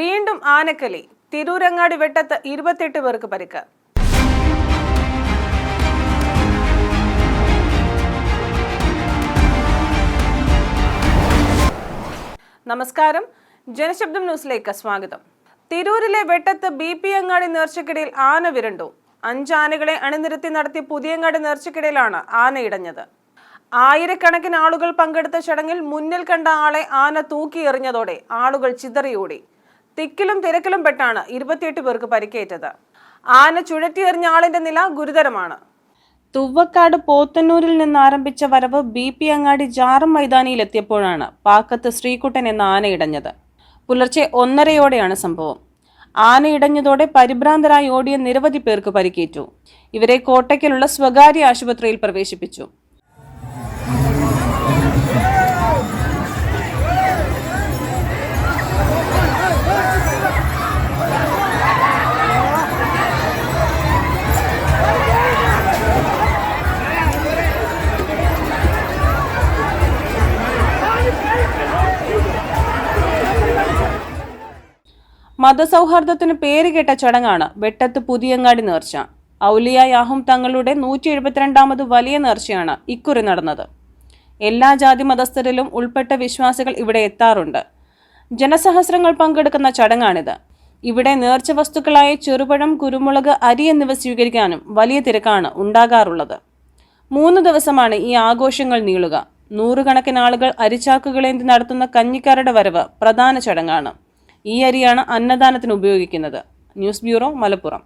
വീണ്ടും ആനക്കലി തിരൂരങ്ങാടി വെട്ടത്ത് ഇരുപത്തെട്ട് പേർക്ക് പരിക്ക്. നമസ്കാരം. ജനശബ്ദം ന്യൂസിലേക്ക് സ്വാഗതം. തിരൂരിലെ വെട്ടത്ത് ബി പി അങ്ങാടി നേർച്ചക്കിടയിൽ ആന വിരണ്ടു. അഞ്ച് ആനകളെ അണിനിരത്തി നടത്തിയ പുതിയങ്ങാടി നേർച്ചക്കിടയിലാണ് ആന ഇടഞ്ഞത്. ആയിരക്കണക്കിന് ആളുകൾ പങ്കെടുത്ത ചടങ്ങിൽ മുന്നിൽ കണ്ട ആളെ ആന തൂക്കിയെറിഞ്ഞതോടെ ആളുകൾ ചിതറിയോടി. തിക്കിലും തിരക്കിലും പെട്ടാണ് ഇരുപത്തിയെട്ട് പേർക്ക് പരിക്കേറ്റത്. ആന ചുഴറ്റിയെറിഞ്ഞ ആളിന്റെ നില ഗുരുതരമാണ്. തുവ്വക്കാട് പോത്തന്നൂരിൽ നിന്ന് ആരംഭിച്ച വരവ് ബി പി അങ്ങാടി ജാറം മൈതാനിയിലെത്തിയപ്പോഴാണ് പാക്കത്ത് ശ്രീകുട്ടൻ എന്ന ആന ഇടഞ്ഞത്. പുലർച്ചെ ഒന്നരയോടെയാണ് സംഭവം. ആന ഇടഞ്ഞതോടെ പരിഭ്രാന്തരായി ഓടിയ നിരവധി പേർക്ക് പരിക്കേറ്റു. ഇവരെ കോട്ടയ്ക്കലുള്ള സ്വകാര്യ ആശുപത്രിയിൽ പ്രവേശിപ്പിച്ചു. മതസൗഹാർദ്ദത്തിന് പേരുകേട്ട ചടങ്ങാണ് വെട്ടത്ത് പുതിയങ്ങാടി നേർച്ച. ഔലിയ യാഹും തങ്ങളുടെ നൂറ്റി എഴുപത്തിരണ്ടാമത് വലിയ നേർച്ചയാണ് ഇക്കുറി നടന്നത്. എല്ലാ ജാതി മതസ്ഥരിലും ഉൾപ്പെട്ട വിശ്വാസികൾ ഇവിടെ എത്താറുണ്ട്. ജനസഹസ്രങ്ങൾ പങ്കെടുക്കുന്ന ചടങ്ങാണിത്. ഇവിടെ നേർച്ച വസ്തുക്കളായ ചെറുപഴം കുരുമുളക് അരി എന്നിവ സ്വീകരിക്കാനും വലിയ തിരക്കാണ് ഉണ്ടാകാറുള്ളത്. മൂന്ന് ദിവസമാണ് ഈ ആഘോഷങ്ങൾ നീളുക. നൂറുകണക്കിന് ആളുകൾ അരിച്ചാക്കുകളേന്തി നടത്തുന്ന കഞ്ഞിക്കാരുടെ വരവ് പ്രധാന ചടങ്ങാണ്. ഈ അരിയാണ് അന്നദാനത്തിന് ഉപയോഗിക്കുന്നത്. News bureau Malappuram.